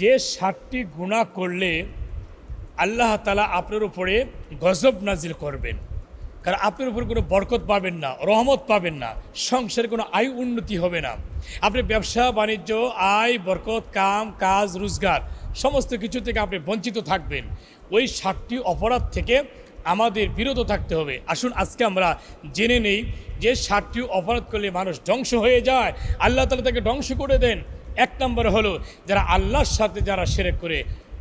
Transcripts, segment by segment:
যে ষাটটি গুণা করলে আল্লাহ তালা আপনার উপরে গজব নাজিল করবেন। কারণ আপনার উপর কোনো বরকত পাবেন না, রহমত পাবেন না, সংসারে কোনো আয় উন্নতি হবে না। আপনি ব্যবসা, বাণিজ্য, আয়, বরকত, কাম, কাজ, রোজগার, সমস্ত কিছু থেকে আপনি বঞ্চিত থাকবেন। ওই ষাটটি অপরাধ থেকে আমাদের বিরত থাকতে হবে। আসুন, আজকে আমরা জেনে নেই যে ষাটটি অপরাধ করলে মানুষ ধ্বংস হয়ে যায়। আল্লাহ তালা তাকে ধ্বংস করে দেন। এক নম্বর হলো, যারা আল্লাহর সাথে যারা সেরেক করে,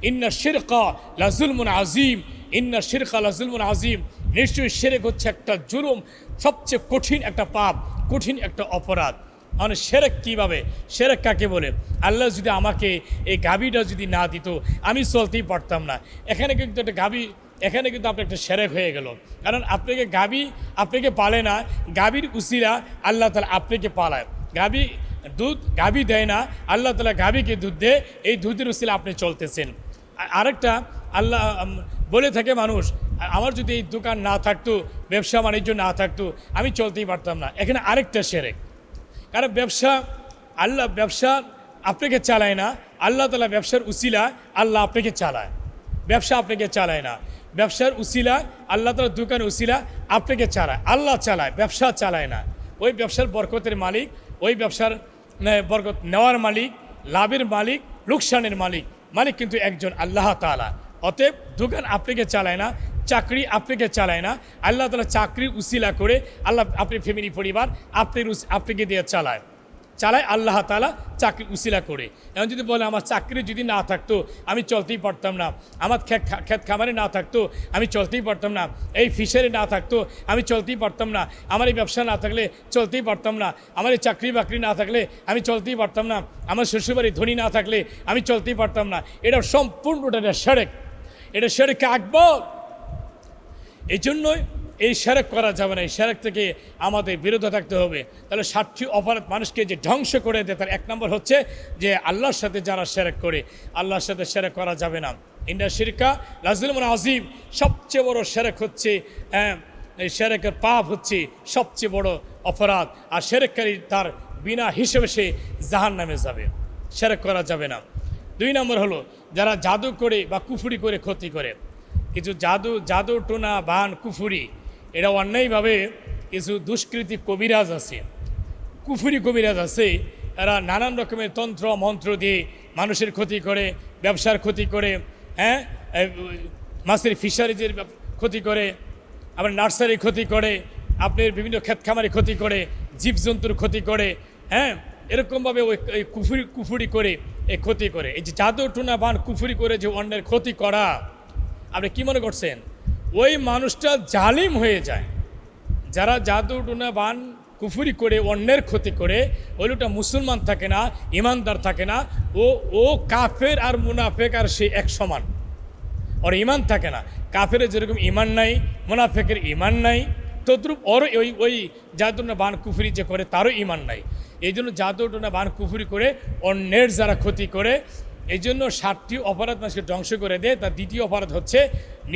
ইন্না শিরকা লাজুলমুন আজিম ইন্না শিরকা লাজুলমুন আজিম নিশ্চয়ই সেরেক হচ্ছে একটা জুলুম, সবচেয়ে কঠিন একটা পাপ, কঠিন একটা অপরাধ। মানে সেরেক কীভাবে? সেরেক কাকে বলে? আল্লাহ যদি আমাকে এই গাবিটা যদি না দিত, আমি চলতেই পারতাম না। এখানে কিন্তু একটা গাবি এখানে কিন্তু আপনার একটা সেরেক হয়ে গেল। কারণ আপনাকে গাবি আপনাকে পালে না গাবির উসিরা আল্লাহ তালা আপনাকে পালায়। গাবি দুধ গাবি দেয় না, আল্লাহ তালা গাবিকে দুধ দেয়, এই দুধের উসিলা আপনি চলতেছেন। আরেকটা, আল্লাহ বলে থাকে মানুষ, আমার যদি এই দোকান না থাকতো, ব্যবসা বাণিজ্য না থাকতো, আমি চলতেই পারতাম না। এখানে আরেকটা সেরেক। কারণ ব্যবসা, আল্লাহ ব্যবসা আপনাকে চালায় না, আল্লাহ তালা ব্যবসার উসিলা আল্লাহ আপনাকে চালায়। ব্যবসা আপনাকে চালায় না। ব্যবসার উসিলা, আল্লাহ তালা দোকান উসিলা আপনাকে চালায়। আল্লাহ চালায়, ব্যবসা চালায় না। ওই ব্যবসার বরকতের মালিক ওই ব্যবসার বরকত নেওয়ার মালিক, লাভের মালিক, লোকসানের মালিক। মালিক কিন্তু একজন আল্লাহ তালা অতএব দোকান আপনাকে চালায় না, চাকরি আপনাকে চালায় না। আল্লাহ তালা চাকরি উসিলা করে আল্লাহ, আপনি ফ্যামিলি, পরিবার, আপনি আপনাকে দিয়ে চালায়। চালায়, আল্লাহ তালা চাকরি উসিলা করে। এখন যদি বলে, আমার চাকরি যদি না থাকতো, আমি চলতেই পারতাম না। আমার ক্ষেত খা- ক্ষেত খামারে না থাকতো, আমি চলতেই পারতাম না। এই ফিশারি না থাকতো, আমি চলতেই পারতাম না। আমার এই ব্যবসা না থাকলে চলতেই পারতাম না। আমার এই চাকরি বাকরি না থাকলে আমি চলতেই পারতাম না। আমার শ্বশুরবাড়ি ধনী না থাকলে আমি চলতেই পারতাম না। এটা সম্পূর্ণটা সেরেক। এটা সেরেককে আকবর। এই জন্যই এই সেরেক করা যাবে না এই সেরেক থেকে আমাদের বিরত থাকতে হবে। তাহলে ষাটটি অপরাধ মানুষকে যে ধ্বংস করে দেয় তার এক নম্বর হচ্ছে যে আল্লাহর সাথে যারা সেরেক করে আল্লাহর সাথে সেরেক করা যাবে না। ইন্ডিয়া শিরকা লাজুলমন আজিম সবচেয়ে বড় সেরেক হচ্ছে হ্যাঁ, এই সেরেকের পাপ হচ্ছে সবচেয়ে বড় অপরাধ। আর সেরেককারী তার বিনা হিসেবে সে জাহান নামে যাবে সেরেক করা যাবে না। দুই নম্বর হলো যারা জাদু করে বা কুফুরি করে ক্ষতি করে। কিছু জাদু জাদু টোনা বান কুফুরি এটা অন্যায়ভাবে কিছু দুষ্কৃতি কবিরাজ আছে, কুফুরি কবিরাজ আছে, এরা নানান রকমের তন্ত্র, মন্ত্র দিয়ে মানুষের ক্ষতি করে, ব্যবসার ক্ষতি করে হ্যাঁ? মাছের, ফিশারিজের ক্ষতি করে, আবার নার্সারি ক্ষতি করে, আপনার বিভিন্ন ক্ষেত খামারে ক্ষতি করে, জীবজন্তুর ক্ষতি করে হ্যাঁ? এরকমভাবে ওই কুফুরি কুফুরি করে, এ ক্ষতি করে। এই যে জাদু টুনা বান কুফুরি করে যে অন্যের ক্ষতি করা, আপনি কি মনে করছেন? ওই মানুষটা জালিম হয়ে যায়। যারা জাদু টুনা বান কুফুরি করে, অন্যের ক্ষতি করে, ওই মুসলমান থাকে না, ইমানদার থাকে না, ও ও কাফের আর মুনাফেক আর সে এক সমান। ওর ইমান থাকে না। কাফের যেরকম ইমান নাই, মুনাফেকের ইমান নাই, তদ্রুপ ওর ওই ওই জাদুটনা বান কুফুরি যে করে, তারও ইমান নাই। এই জন্য জাদুটনা বান কুফুরি করে, অন্যের যারা ক্ষতি করে এই জন্য ষাটটি অপরাধ মানুষকে ধ্বংস করে দেয়। তার দ্বিতীয় অপরাধ হচ্ছে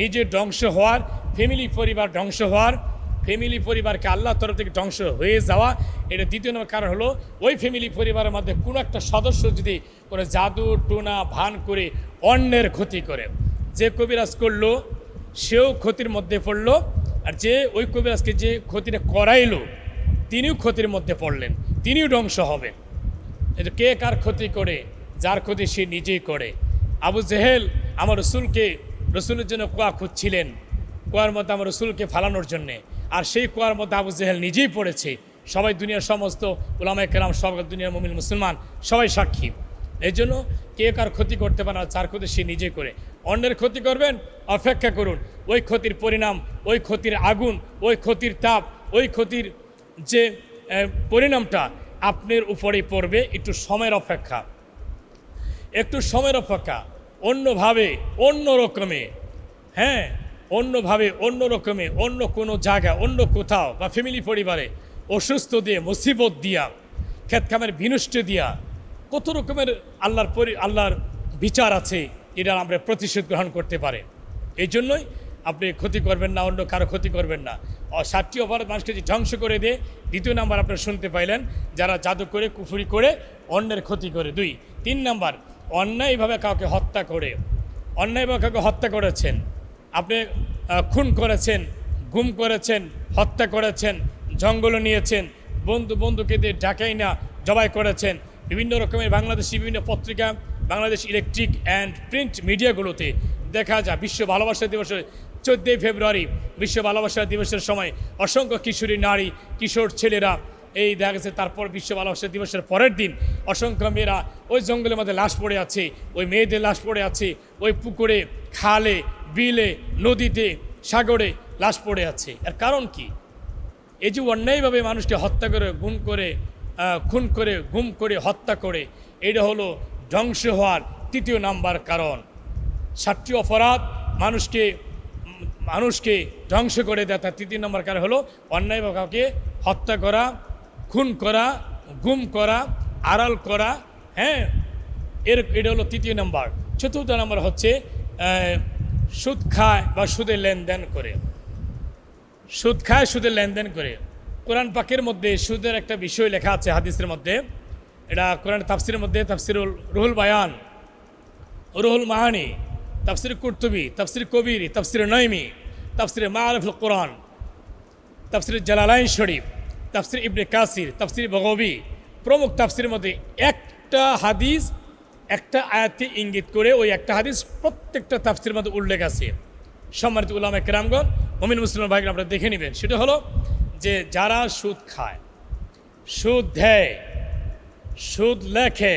নিজের ধ্বংস হওয়ার ফ্যামিলি পরিবার ধ্বংস হওয়ার। ফ্যামিলি পরিবারকে আল্লাহর তরফ থেকে ধ্বংস হয়ে যাওয়া। এটা দ্বিতীয় নম্বর কারণ হলো, ওই ফ্যামিলি পরিবারের মধ্যে কোনো একটা সদস্য যদি কোনো জাদু, টোনা, ভান করে অন্যের ক্ষতি করে, যে কবিরাজ করল, সেও ক্ষতির মধ্যে পড়ল, আর যে ওই কবিরাজকে যে ক্ষতিটা করাইলো, তিনিও ক্ষতির মধ্যে পড়লেন, তিনিও ধ্বংস হবেন। এটা কে কার ক্ষতি করে? যার ক্ষতি সে নিজেই করে। আবু জেহেল আমার রসুলকে, রসুলের জন্য কোয়া খুঁজছিলেন, কুয়ার মধ্যে আমার রসুলকে ফালানোর জন্যে। আর সেই কুয়ার মধ্যে আবু জেহেল নিজেই পড়েছে। সবাই দুনিয়ার সমস্ত ওলামায় কেরাম, সব দুনিয়ার মমিল মুসলমান, সবাই সাক্ষী। এই জন্য কে কার ক্ষতি করতে পারে না, যার ক্ষতি সে নিজে করে। অন্যের ক্ষতি করবেন, অপেক্ষা করুন। ওই ক্ষতির পরিণাম, ওই ক্ষতির আগুন, ওই ক্ষতির তাপ, ওই ক্ষতির যে পরিণামটা আপনার উপরেই পড়বে। একটু সময়ের অপেক্ষা। একটু সময়ের অপেক্ষা, অন্যভাবে অন্য রকমে হ্যাঁ অন্যভাবে অন্য রকমে অন্য কোনো জায়গা, অন্য কোথাও বা ফ্যামিলি পরিবারে অসুস্থ দিয়ে, মুসিবত দিয়া ক্ষেত খামের বিনষ্ট দিয়া, কত রকমের আল্লাহর পরি, আল্লাহর বিচার আছে, এটা আমরা প্রতিশোধ গ্রহণ করতে পারে। এই জন্যই আপনি ক্ষতি করবেন না, অন্য কারও ক্ষতি করবেন না। ষাটটি অপরাধ মানুষকে যে ধ্বংস করে দিয়ে দ্বিতীয় নাম্বার আপনারা শুনতে পাইলেন, যারা জাদু করে, কুফুরি করে, অন্যের ক্ষতি করে। দুই, তিন নাম্বার অন্যায়ভাবে কাউকে হত্যা করে, অন্যায়ভাবে কাউকে হত্যা করেছেন। আপনি খুন করেছেন, গুম করেছেন, হত্যা করেছেন, জঙ্গলে নিয়েছেন, বন্ধু বন্ধুকে দিয়ে ডাকাই না, জবাই করেছেন, বিভিন্ন রকমের বাংলাদেশি বিভিন্ন পত্রিকা, বাংলাদেশ ইলেকট্রিক অ্যান্ড প্রিন্ট মিডিয়াগুলোতে দেখা যায়, বিশ্ব ভালোবাসা দিবসের চোদ্দোই ফেব্রুয়ারি, বিশ্ব ভালোবাসা দিবসের সময় অসংখ্য কিশোরী নারী, কিশোর ছেলেরা এই দেখা গেছে তারপর বিশ্ব ভালোবাসা দিবসের পরের দিন অসংখ্য মেয়েরা ওই জঙ্গলের মধ্যে লাশ পড়ে আছে, ওই মেয়েদের লাশ পড়ে আছে, ওই পুকুরে, খালে, বিলে, নদীতে, সাগরে লাশ পড়ে আছে। এর কারণ কি? এই যে অন্যায়ভাবে মানুষকে হত্যা করে, গুম করে খুন করে, গুম করে, হত্যা করে এটা হলো ধ্বংস হওয়ার তৃতীয় নাম্বার কারণ। সাতটি অপরাধ মানুষকে মানুষকে ধ্বংস করে দেয় তার তৃতীয় নম্বর কারণ হলো অন্যায়ভাবে কাউকে হত্যা করা খুন করা, গুম করা, আড়াল করা হ্যাঁ? এর, এটা হলো তৃতীয় নাম্বার। চতুর্থ নাম্বার হচ্ছে সুদ খায় বা সুদে লেনদেন করে। সুদ খায় সুদের লেনদেন করে। কোরআন পাকের মধ্যে সুদের একটা বিষয় লেখা আছে হাদিসের মধ্যে। এটা কোরআন তাফসিরের মধ্যে, তাফসিরুল রুহুল বায়ান, রুহুল মাহানি, তাফসির কুর্তুবি, তাফসির কবির, তাফসির নয়মি তাফসির মারফুল কোরআন, তাফসির জালালাইন শরীফ। তাফসির ইবনে কাসির, তাফসির বগবি। প্রমুখ তাফসির মধ্যে একটা হাদিস, একটা আয়াতকে ইঙ্গিত করে ওই একটা হাদিস প্রত্যেকটা তাফসির মধ্যে উল্লেখ আছে। সম্মানিত উলামা কেরামগণ, মমিন মুসলিম ভাইকে আপনারা দেখে নেবেন। সেটা হলো যে যারা সুদ খায়, সুদ দেয়, সুদ লেখে,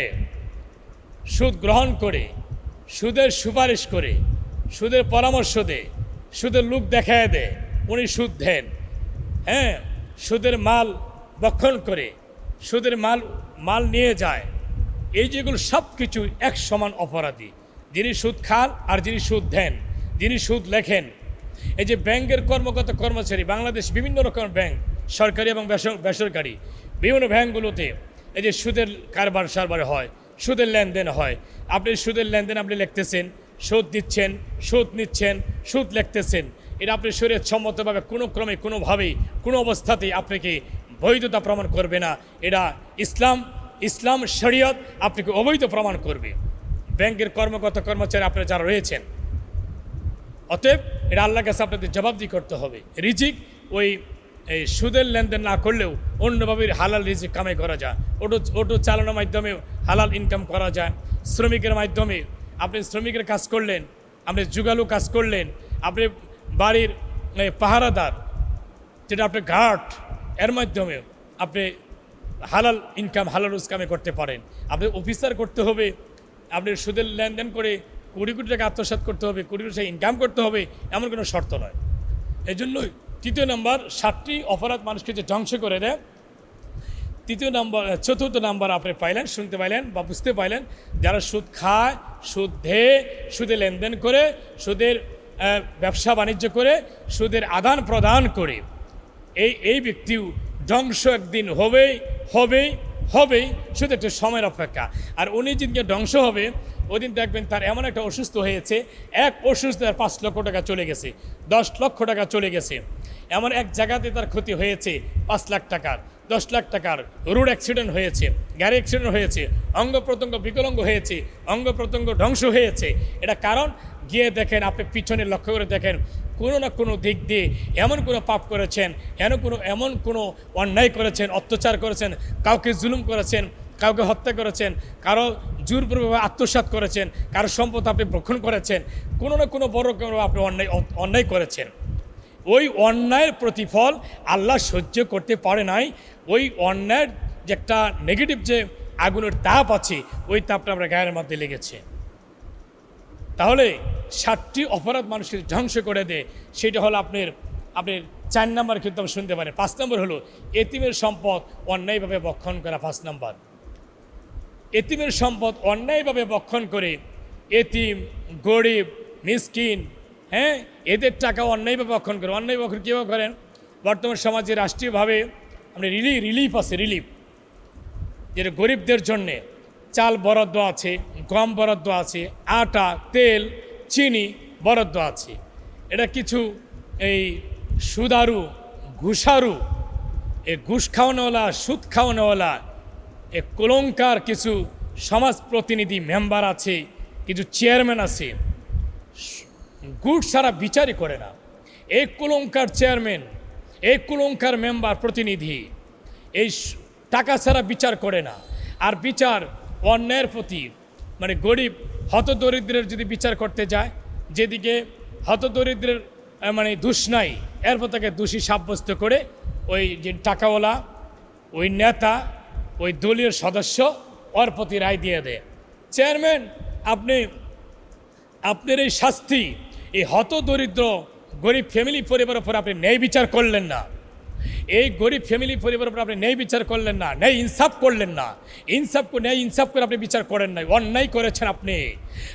সুদ গ্রহণ করে, সুদের সুপারিশ করে, সুদের পরামর্শ দেয়, সুদের লোক দেখায় দেয়, উনি সুদ দেন। হ্যাঁ সুদের মাল বক্ষণ করে, সুদের মাল মাল নিয়ে যায়। এই যেগুলো সব কিছু এক সমান অপরাধী। যিনি সুদ খান আর যিনি সুদ দেন, যিনি সুদ লেখেন। এই যে ব্যাংকের কর্মকর্তা কর্মচারী, বাংলাদেশ বিভিন্ন রকমের ব্যাংক, সরকারি এবং বেসরকারি। বিভিন্ন ব্যাংকগুলোতে এই যে সুদের কারবার সারবার হয়, সুদের লেনদেন হয়। আপনি সুদের লেনদেন আপনি লিখতেছেন, সুদ দিচ্ছেন, সুদ নিচ্ছেন, সুদ লিখতেছেন। এটা আপনি শরীর সম্মতভাবে কোনো ক্রমে, কোনোভাবেই, কোনো অবস্থাতেই আপনাকে বৈধতা প্রমাণ করবে না। এটা ইসলাম ইসলাম শরীয়ত আপনাকে অবৈধ প্রমাণ করবে। ব্যাংকের কর্মকর্তা, কর্মচারী আপনারা যারা রয়েছেন, অতএব এটা আল্লাহর কাছে আপনাদের জবাবদি করতে হবে। রিজিক ওই, এই সুদের লেনদেন না করলেও অন্যভাবে হালাল রিজিক কামাই করা যায়। অটো অটো চালানোর মাধ্যমে হালাল ইনকাম করা যায়। শ্রমিকের মাধ্যমে আপনি শ্রমিকের কাজ করলেন, আপনি যুগালু কাজ করলেন, আপনি বাড়ির এই, পাহারাদার যেটা আপনি গার্ড এর মাধ্যমে আপনি হালাল ইনকাম হালাল রোজকামে করতে পারেন। আপনি অফিসার করতে হবে আপনি সুদের লেনদেন করে কোটি কোটি টাকা আত্মসাৎ করতে হবে কোটি কোটি টাকা ইনকাম করতে হবে এমন কোনো শর্ত নয়। এই জন্যই তৃতীয় নম্বর সাতটি অপরাধ মানুষকে যে ধ্বংস করে দেয় তৃতীয় নম্বর চতুর্থ নাম্বার আপনি পাইলেন শুনতে পাইলেন বা বুঝতে পাইলেন যারা সুদ খায় সুদ ধেয়ে সুদে লেনদেন করে সুদের ব্যবসা বাণিজ্য করে সুদের আদান প্রদান করে। এই এই ব্যক্তিও ধ্বংস একদিন হবেই হবেই হবেই, শুধু একটা সময়ের অপেক্ষা। আর উনি যেদিনকে ধ্বংস হবে, ওদিন দেখবেন তার এমন একটা অসুস্থ হয়েছে, এক অসুস্থ তার পাঁচ লক্ষ টাকা চলে গেছে, দশ লক্ষ টাকা চলে গেছে। এমন এক জায়গাতে তার ক্ষতি হয়েছে পাঁচ লাখ টাকার, দশ লাখ টাকার রোড অ্যাক্সিডেন্ট হয়েছে, গাড়ি অ্যাক্সিডেন্ট হয়েছে, অঙ্গ প্রত্যঙ্গ বিকলঙ্গ হয়েছে, অঙ্গ প্রত্যঙ্গ ধ্বংস হয়েছে। এটা কারণ গিয়ে দেখেন, আপনি পিছনে লক্ষ্য করে দেখেন, কোনো না কোনো দিক দিয়ে এমন কোনো পাপ করেছেন, এমন কোনো এমন কোনো অন্যায় করেছেন, অত্যাচার করেছেন, কাউকে জুলুম করেছেন, কাউকে হত্যা করেছেন, কারও জোরপূর্বকভাবে আত্মসাৎ করেছেন, কারও সম্পদ আপনি ভক্ষণ করেছেন, কোনো না কোনো বড় কোনো আপনি অন্যায় অন্যায় করেছেন। ওই অন্যায়ের প্রতিফল আল্লাহ সহ্য করতে পারে নাই, ওই অন্যায়ের যে একটা নেগেটিভ যে আগুনের তাপ আছে, ওই তাপটা আমরা গায়ের মধ্যে লেগেছে। তাহলে ষাটটি অপরাধ মানুষকে ধ্বংস করে দেয় সেটা হলো আপনার আপনার চার নম্বর কিন্তু আপনি শুনতে পারেন পাঁচ নম্বর হলো এতিমের সম্পদ অন্যায়ভাবে বক্ষণ করা। পাঁচ নম্বর। এতিমের সম্পদ অন্যায়ভাবে বক্ষণ করে এতিম, গরিব, মিসকিন হ্যাঁ? এদের টাকা অন্যায়ভাবে বক্ষণ করে। অন্যায় বক্ষণ কীভাবে করেন? বর্তমান সমাজে রাষ্ট্রীয়ভাবে আপনি রিলি, রিলিফ আছে, রিলিফ। যেটা গরিবদের জন্যে। চাল বরাদ্দ আছে, গম বরাদ্দ আছে, আটা, তেল, চিনি বরাদ্দ আছে। এটা কিছু এই সুদারু, ঘুষারু এই ঘুষ খাওয়ানোওয়ালা, সুদ খাওয়ানোওয়ালা, এ কলঙ্কার কিছু সমাজ প্রতিনিধি মেম্বার আছে, কিছু চেয়ারম্যান আছে। গুড সারা বিচারই করে না। এই কুলঙ্কার চেয়ারম্যান এই কুলঙ্কার মেম্বার প্রতিনিধি, এই টাকা ছাড়া বিচার করে না। আর বিচার অন্যায়ের প্রতি মানে গরিব, হতদরিদ্রের যদি বিচার করতে যায়, যেদিকে হতদরিদ্রের মানে দোষ নাই, এরপর তাকে দোষী সাব্যস্ত করে ওই যে টাকাওয়ালা, ওই নেতা, ওই দলীয় সদস্য ওর প্রতি রায় দিয়ে দেয়। চেয়ারম্যান, আপনি, আপনার এই শাস্তি, এই হত দরিদ্র গরিব ফ্যামিলি পরিবারের উপর আপনি ন্যায় বিচার করলেন না। এই গরিব ফ্যামিলি পরিবারের উপর আপনি ন্যায় বিচার করলেন না ন্যায় ইনসাফ করলেন না। ইনসাফ ন্যায় ইনসাফ করে আপনি বিচার করেন নাই, অন্যায় করেছেন আপনি।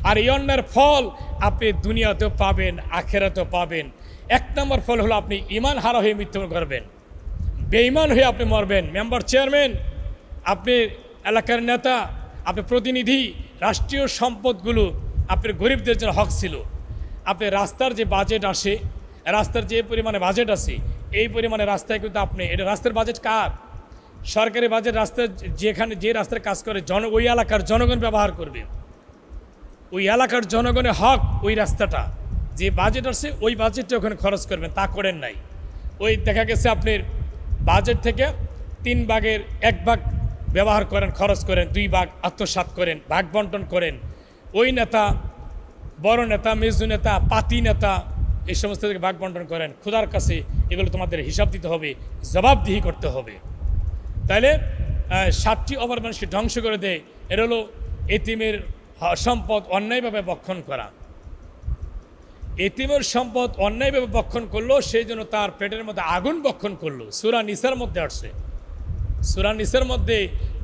আর এই অন্যায়ের ফল আপনি দুনিয়াতেও পাবেন, আখেরাতেও পাবেন। এক নম্বর ফল হলো আপনি ইমান হারা হয়ে মৃত্যু করবেন। বেইমান হয়ে আপনি মরবেন। মেম্বার চেয়ারম্যান, আপনি এলাকার নেতা, আপনি প্রতিনিধি, রাষ্ট্রীয় সম্পদগুলো আপনার গরিবদের জন্য হক ছিল। আপনি রাস্তার যে বাজেট আসে রাস্তার যে পরিমাণে বাজেট আছে, এই পরিমাণে রাস্তায় কিন্তু আপনি এটা রাস্তার বাজেট কার? সরকারি বাজেট রাস্তার যেখানে যে রাস্তার কাজ করে, জন ওই এলাকার জনগণ ব্যবহার করবে। ওই এলাকার জনগণের হক ওই রাস্তাটা। যে বাজেট আছে, ওই বাজেটটা ওখানে খরচ করবেন, তা করেন নাই। ওই দেখা গেছে আপনার বাজেট থেকে তিন ভাগের এক ভাগ ব্যবহার করেন, খরচ করেন, দুই ভাগ আত্মসাৎ করেন, ভাগ বন্টন করেন। ওই নেতা, বড় নেতা, মেজু নেতা, পাতি নেতা এই সমস্ত থেকে ভাগ বন্টন করেন। খোদার কাছে এগুলো তোমাদের হিসাব দিতে হবে, জবাবদিহি করতে হবে। তাহলে সাতটি অভার মানুষকে ধ্বংস করে দেয় এটা হলো এতিমের সম্পদ অন্যায়ভাবে বক্ষণ করা। এতিমের সম্পদ অন্যায়ভাবে বক্ষণ করল, সেই জন্য তার পেটের মধ্যে আগুন বক্ষণ করল। সুরা নিসার মধ্যে আসছে। সুরা নিসার মধ্যে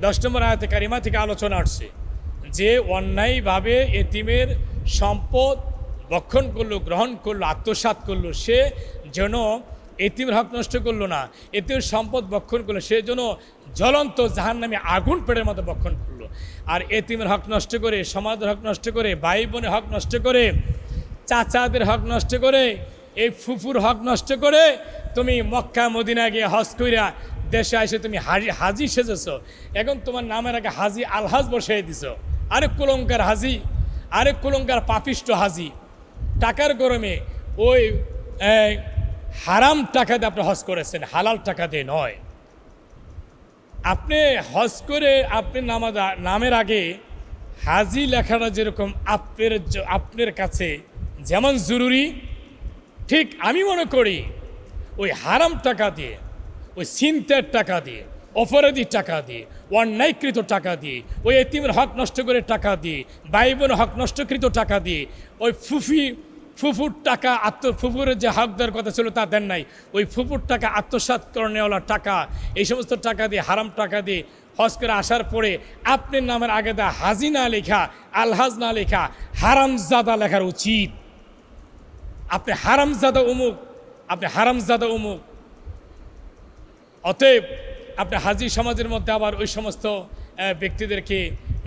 দশ নম্বর আয়াতে কারিমা থেকে আলোচনা আসছে যে, অন্যায়ভাবে এতিমের সম্পদ বক্ষণ করল, গ্রহণ করল, আত্মসাৎ করল, সে যেন এতিমের হক নষ্ট করল না, এতিমের সম্পদ বক্ষণ করল, সে যেন জ্বলন্ত জাহান নামে আগুন পেটের মতো বক্ষণ করল। আর এতিমের হক নষ্ট করে, সমাজের হক নষ্ট করে ভাই বোনের হক নষ্ট করে, চাচাদের হক নষ্ট করে, এই ফুফুর হক নষ্ট করে, তুমি মক্কা, মদিনা গিয়ে হজ কইরা দেশে এসে তুমি হাজি হাজি সেজেছ। এখন তোমার নামের আগে হাজি আলহাজ বসাই দিছ। আরেক কুলঙ্কার হাজি আরেক কুলঙ্কার পাপিষ্ট হাজি। টাকার গরমে ওই হারাম টাকা দিয়ে আপনি হজ করেছেন, হালাল টাকা দিয়ে নয়। আপনি হজ করে আপনি নামাজ, নামের আগে হাজি লেখাটা যেরকম আপনার আপনার কাছে যেমন জরুরি, ঠিক আমি মনে করি ওই হারাম টাকা দিয়ে, ওই সিনতের টাকা দিয়ে অপরাধী টাকা দিয়ে অন্যায়কৃত টাকা দিয়ে ওই এতিমের হক নষ্ট করে টাকা দিয়ে ভাই বোনের হক নষ্টকৃত টাকা দিয়ে ওই ফুফি, ফুফুর টাকা আত্ম, ফুফুরের যে হক দেওয়ার কথা ছিল তা দেন নাই, ওই ফুফুর টাকা আত্মসাৎ করণেওয়ালা টাকা, এই সমস্ত টাকা দিয়ে, হারাম টাকা দিয়ে হজ করে আসার পরে আপনার নামের আগে দা হাজি না লেখা, আলহাজ না লেখা, হারামজাদা লেখার উচিত। আপনি হারামজাদা উমুক আপনি হারামজাদা উমুক অতএব আপনি হাজি সমাজের মধ্যে আবার ওই সমস্ত ব্যক্তিদেরকে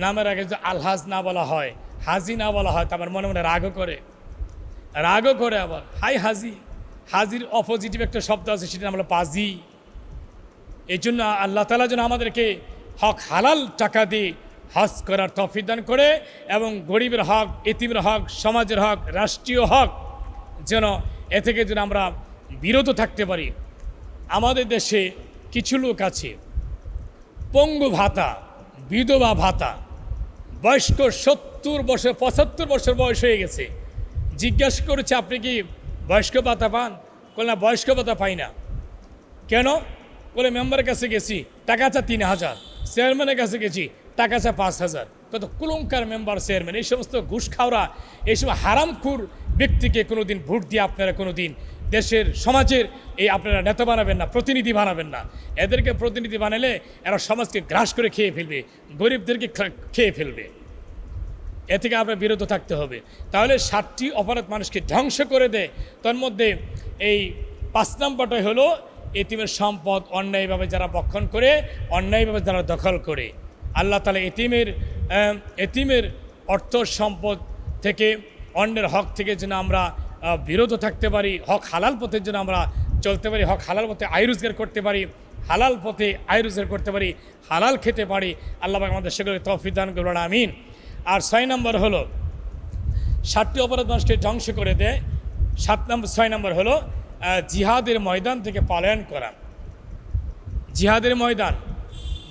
নামের আগে যদি আলহাজ না বলা হয়, হাজি না বলা হয়, তা আমার মনে মনে রাগও করে। রাগও করে আবার। হাই হাজি, হাজির অপোজিটিভ একটা শব্দ আছে সেটা আমরা পাজি। এই জন্য আল্লাহ তালা যেন আমাদেরকে হক হালাল টাকা দিয়ে হজ করার তফিক দান করে এবং গরিবের হক, এতিমের হক, সমাজের হক, রাষ্ট্রীয় হক যেন এ থেকে যেন আমরা বিরত থাকতে পারি। আমাদের দেশে কিছু লোক আছে। পঙ্গু ভাতা, বিধবা ভাতা, বয়স্ক সত্তর বছর, পঁচাত্তর বছর বয়স হয়ে গেছে। জিজ্ঞাসা করেছে, আপনি কি বয়স্ক ভাতা পান? বলে, না, বয়স্ক ভাতা পাই না। কেন? বলে, মেম্বারের কাছে গেছি, টাকা চা তিন হাজার, চেয়ারম্যানের কাছে গেছি, টাকা চা পাঁচ হাজার। কত কুলঙ্কার মেম্বার, চেয়ারম্যান, এই সমস্ত ঘুষ খাওয়া এইসব হারামখুর ব্যক্তিকে কোনো দিন ভোট দিয়ে আপনারা কোনো দিন দেশের, সমাজের এই আপনারা নেতা বানাবেন না, প্রতিনিধি বানাবেন না। এদেরকে প্রতিনিধি বানালে এরা সমাজকে গ্রাস করে খেয়ে ফেলবে, গরিবদেরকে খেয়ে ফেলবে। এ থেকে আপনার বিরত থাকতে হবে। তাহলে সাতটি অপরাধ মানুষকে ধ্বংস করে দেয়। তার মধ্যে এই পাঁচ নম্বরটাই হলো এতিমের সম্পদ অন্যায়ভাবে যারা বক্ষণ করে, অন্যায়ভাবে যারা দখল করে। আল্লাহ তালা এতিমের এতিমের অর্থ সম্পদ থেকে অন্যের হক থেকে যেন আমরা বিরত থাকতে পারি, হক হালাল পথের জন্য আমরা চলতে পারি, হক হালাল পথে আয় রোজগার করতে পারি, হালাল পথে আয় রোজগার করতে পারি, হালাল খেতে পারি। আল্লাহ আমাদের সেগুলোকে তফিক দান করবেন আমিন। আর ছয় নম্বর হলো, সাতটি অপরাধ মানুষকে ধ্বংস করে দেয়। সাত নম্বর, ছয় নম্বর হলো জিহাদের ময়দান থেকে পালায়ন করা। জিহাদের ময়দান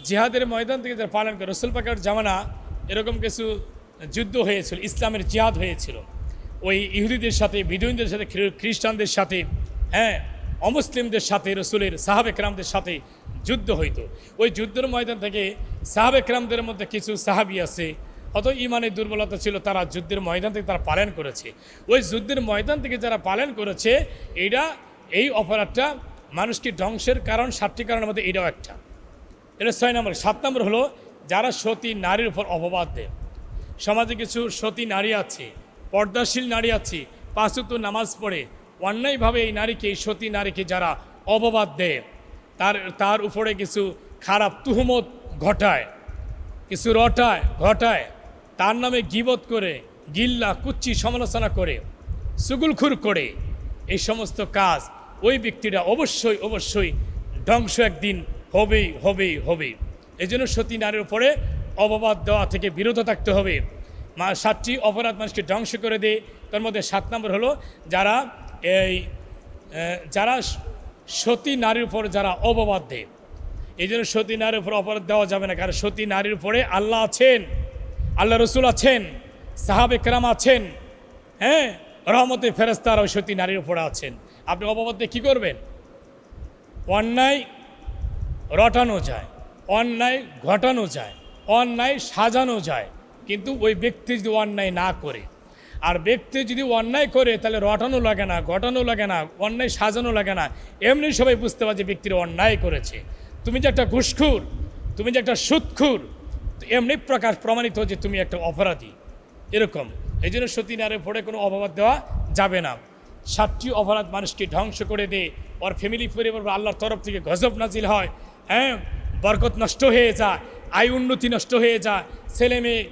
জিহাদের ময়দান থেকে যারা পালন করে, রসুল পাকের জামানা এরকম কিছু যুদ্ধ হয়েছিল, ইসলামের জিহাদ হয়েছিল। ওই ইহুদিদের সাথে বিদুইনদের সাথে খ্রিস্টানদের সাথে হ্যাঁ অমুসলিমদের সাথে, রসুলের সাহাবেকরামদের সাথে যুদ্ধ হইতো। ওই যুদ্ধের ময়দান থেকে সাহাবেকরামদের মধ্যে কিছু সাহাবি আছে, অত ইমানের দুর্বলতা ছিল, তারা যুদ্ধের ময়দান থেকে তারা পালন করেছে। ওই যুদ্ধের ময়দান থেকে যারা পালন করেছে এইটা এই অপরাধটা মানুষকে ধ্বংসের কারণ, সাতটি কারণের মধ্যে এটাও একটা। এটা ছয় নম্বর। সাত নম্বর হলো, যারা সতী নারীর উপর অপবাদ দেয়। সমাজে কিছু সতী নারী আছে পর্দাশীল নারী আছে পাঁচুত নামাজ পড়ে। অন্যায়ভাবে এই নারীকে, এই সতী নারীকে যারা অববাদ দেয়, তার তার উপরে কিছু খারাপ তুহমত ঘটায়, কিছু রটায়, ঘটায়, তার নামে গিবত করে, গিল্লা কুচ্চি সমালোচনা করে, সুগুলখুর করে, এই সমস্ত কাজ ওই ব্যক্তিরা অবশ্যই অবশ্যই ধ্বংস একদিন হবেই হবেই হবেই। এই জন্য সতী নারীর উপরে অববাদ দেওয়া থেকে বিরত থাকতে হবে। মা সাতটি অপরাধ মানুষকে ধ্বংস করে দেয়। তার মধ্যে সাত নম্বর হলো যারা এই যারা সতী নারীর উপর যারা অপবাদ দেয়। এই জন্য সতী নারীর উপর অপরাধ দেওয়া যাবে না, কারণ সতী নারীর উপরে আল্লাহ আছেন, আল্লাহ রসুল আছেন, সাহাব একরাম আছেন হ্যাঁ রহমতে ফেরস্তার ওই সতী নারীর উপরে আছেন। আপনি অপবাদ দিয়ে কী করবেন? অন্যায় রটানো যায়, অন্যায় ঘটানো যায়, অন্যায় সাজানো যায়। কিন্তু ওই ব্যক্তি যদি অন্যায় না করে, আর ব্যক্তি যদি অন্যায় করে, তাহলে রটানো লাগে না, ঘটানো লাগে না, অন্যায় সাজানো লাগে না। এমনি সবাই বুঝতে পারে যে ব্যক্তির অন্যায় করেছে। তুমি যে একটা ঘুষখুর, তুমি যে একটা সুৎখুর এমনি প্রকাশ প্রমাণিত যে তুমি একটা অপরাধী। এরকম। এই জন্য সতী নারীর পরে কোনো অপবাদ দেওয়া যাবে না। সাতটি অপরাধ মানুষকে ধ্বংস করে দেয় ওর ফ্যামিলি পরিবার আল্লাহর তরফ থেকে গজব নাজিল হয়। হ্যাঁ বরকত নষ্ট হয়ে যায় আয় উন্নতি নষ্ট হয়ে যায় ছেলে মেয়ে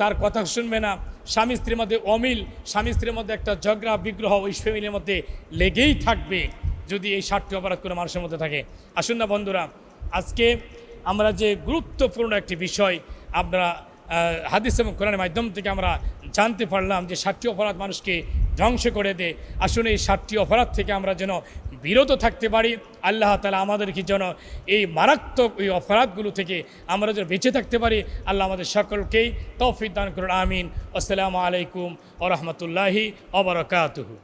তার কথা শুনবে না। স্বামী স্ত্রীর মধ্যে অমিল, স্বামী স্ত্রীর মধ্যে একটা ঝগড়া, বিগ্রহ ওই ফ্যামিলির মধ্যে লেগেই থাকবে যদি এই ষাটটি অপরাধ করে মানুষের মধ্যে থাকে। আসুন না বন্ধুরা, আজকে আমরা যে গুরুত্বপূর্ণ একটি বিষয় আমরা হাদিস এবং কোরআনের মাধ্যম থেকে আমরা জানতে পারলাম যে ষাটটি অপরাধ মানুষকে ধ্বংস করে দেয় আসলে এই ষাটটি অপরাধ থেকে আমরা যেন বিরত থাকতে পারি, আল্লাহ তালা আমাদেরকে যেন এই মারাত্মক ওই অপরাধগুলো থেকে আমরা যেন বেঁচে থাকতে পারি, আল্লাহ আমাদের সকলকেই তৌফিক দান করুন, আমিন। আসসালামু আলাইকুম ও রহমতুল্লাহি অবরকাতহু